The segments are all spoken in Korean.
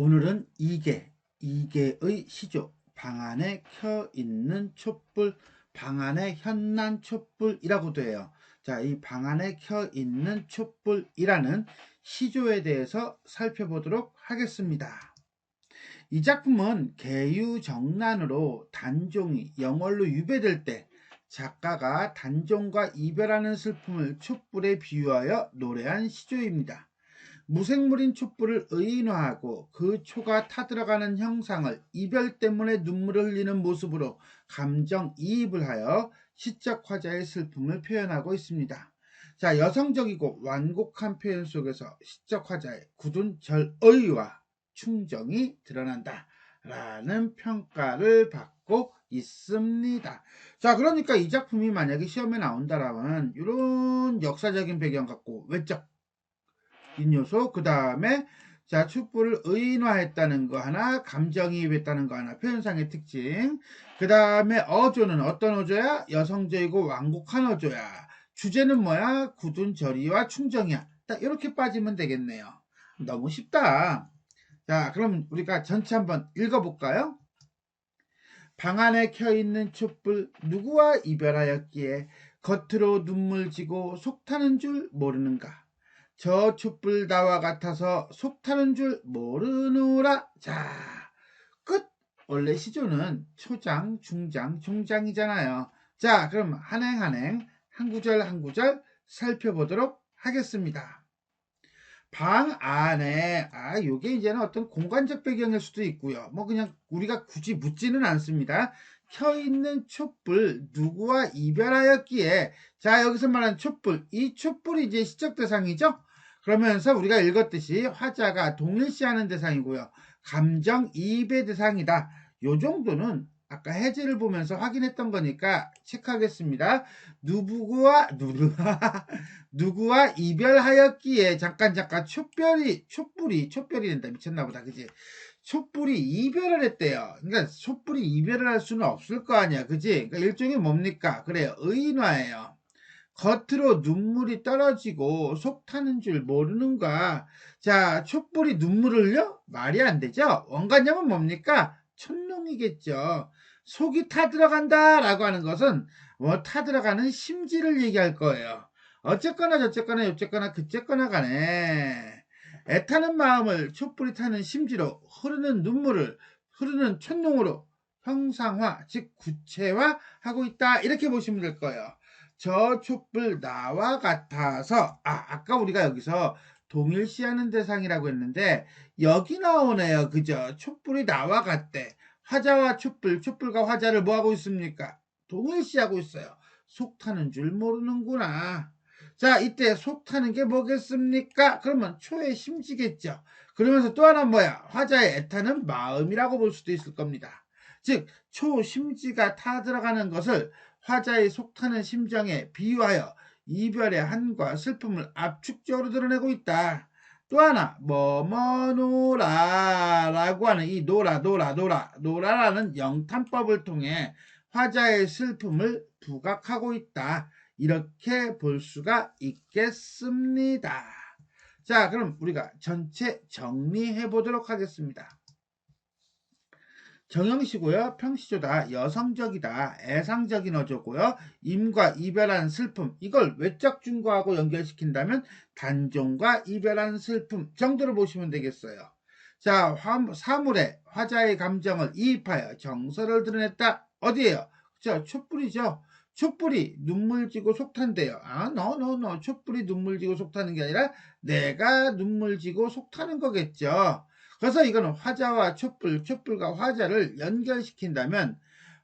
오늘은 이계, 이계의 시조, 방 안에 켜 있는 촛불, 방 안에 현난 촛불이라고도 해요. 자, 이 방 안에 켜 있는 촛불이라는 시조에 대해서 살펴보도록 하겠습니다. 이 작품은 개유정난으로 단종이 영월로 유배될 때 작가가 단종과 이별하는 슬픔을 촛불에 비유하여 노래한 시조입니다. 무생물인 촛불을 의인화하고 그 초가 타들어가는 형상을 이별 때문에 눈물을 흘리는 모습으로 감정이입을 하여 시적 화자의 슬픔을 표현하고 있습니다. 자, 여성적이고 완곡한 표현 속에서 시적 화자의 굳은 절의와 충정이 드러난다. 라는 평가를 받고 있습니다. 자, 그러니까 이 작품이 만약에 시험에 나온다라면 이런 역사적인 배경 갖고 외적 인 요소 그 다음에 자 촛불을 의인화했다는 거 하나 감정이입했다는 거 하나 표현상의 특징. 그 다음에 어조는 어떤 어조야? 여성적이고 완곡한 어조야. 주제는 뭐야? 굳은 절이와 충정이야. 딱 이렇게 빠지면 되겠네요. 너무 쉽다. 자 그럼 우리가 전체 한번 읽어볼까요? 방 안에 켜있는 촛불 누구와 이별하였기에 겉으로 눈물 지고 속 타는 줄 모르는가 저 촛불 나와 같아서 속 타는 줄 모르노라. 자, 끝. 원래 시조는 초장, 중장, 중장이잖아요. 자, 그럼 한행 한행 한 구절 한 구절 살펴보도록 하겠습니다. 방 안에 아 요게 이제는 어떤 공간적 배경일 수도 있고요. 뭐 그냥 우리가 굳이 묻지는 않습니다. 켜 있는 촛불 누구와 이별하였기에 자 여기서 말하는 촛불 이 촛불이 이제 시적 대상이죠. 그러면서 우리가 읽었듯이 화자가 동일시하는 대상이고요. 감정 이입의 대상이다. 요 정도는 아까 해제를 보면서 확인했던 거니까 체크하겠습니다. 누구와 누구와 누구와 이별하였기에 잠깐 잠깐 촛별이 촛불이 촛별이 된다 미쳤나 보다 그지 촛불이 이별을 했대요. 그러니까 촛불이 이별을 할 수는 없을 거 아니야 그지 그러니까 일종의 뭡니까 그래요 의인화예요. 겉으로 눈물이 떨어지고 속 타는 줄 모르는가. 자, 촛불이 눈물을 흘려? 말이 안 되죠? 원관념은 뭡니까? 촛농이겠죠. 속이 타들어간다 라고 하는 것은 뭐 타들어가는 심지를 얘기할 거예요. 어쨌거나 저쨌거나 어쨌거나 그쨌거나 간에 애타는 마음을 촛불이 타는 심지로 흐르는 눈물을 흐르는 촛농으로 형상화, 즉 구체화하고 있다. 이렇게 보시면 될 거예요. 저 촛불 나와 같아서 아 아까 우리가 여기서 동일시하는 대상이라고 했는데 여기 나오네요. 그죠 촛불이 나와 같대. 화자와 촛불 촛불과 화자를 뭐하고 있습니까? 동일시하고 있어요. 속 타는 줄 모르는구나. 자 이때 속 타는 게 뭐겠습니까? 그러면 초의 심지겠죠. 그러면서 또 하나 뭐야? 화자의 애타는 마음이라고 볼 수도 있을 겁니다 즉 초심지가 타 들어가는 것을 화자의 속타는 심정에 비유하여 이별의 한과 슬픔을 압축적으로 드러내고 있다. 또 하나 뭐뭐노라라고 하는 이 노라 노라 노라 노라라는 영탄법을 통해 화자의 슬픔을 부각하고 있다. 이렇게 볼 수가 있겠습니다. 자, 그럼 우리가 전체 정리해 보도록 하겠습니다. 정형시고요. 평시조다. 여성적이다. 애상적인 어조고요. 임과 이별한 슬픔. 이걸 외적 중과하고 연결시킨다면 단종과 이별한 슬픔 정도로 보시면 되겠어요. 자, 화, 사물에 화자의 감정을 이입하여 정서를 드러냈다. 어디에요? 저 촛불이죠. 촛불이 눈물 지고 속탄대요. 아, no. 촛불이 눈물 지고 속타는 게 아니라 내가 눈물 지고 속타는 거겠죠. 그래서 이거는 화자와 촛불, 촛불과 화자를 연결시킨다면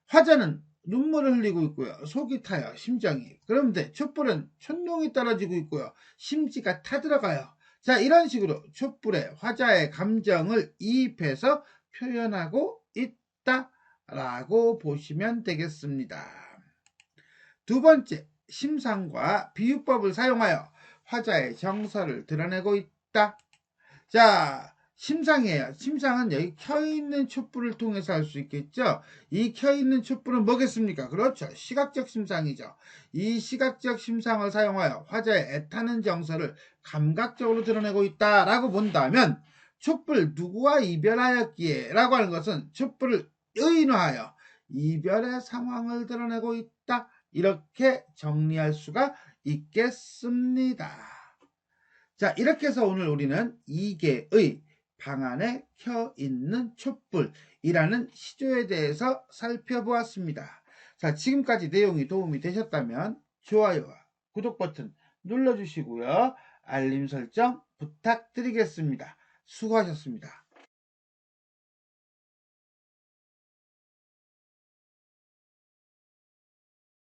화자는 눈물을 흘리고 있고요. 속이 타요. 심정이. 그런데 촛불은 촛농이 떨어지고 있고요. 심지가 타들어가요. 자 이런 식으로 촛불에 화자의 감정을 이입해서 표현하고 있다라고 보시면 되겠습니다. 두 번째, 심상과 비유법을 사용하여 화자의 정서를 드러내고 있다. 자, 심상이에요. 심상은 여기 켜있는 촛불을 통해서 할 수 있겠죠. 이 켜있는 촛불은 뭐겠습니까? 그렇죠. 시각적 심상이죠. 이 시각적 심상을 사용하여 화자의 애타는 정서를 감각적으로 드러내고 있다라고 본다면 촛불 누구와 이별하였기에 라고 하는 것은 촛불을 의인화하여 이별의 상황을 드러내고 있다. 이렇게 정리할 수가 있겠습니다. 자, 이렇게 해서 오늘 우리는 이계의 방 안에 켜 있는 촛불이라는 시조에 대해서 살펴보았습니다. 자, 지금까지 내용이 도움이 되셨다면 좋아요와 구독 버튼 눌러주시고요. 알림 설정 부탁드리겠습니다. 수고하셨습니다.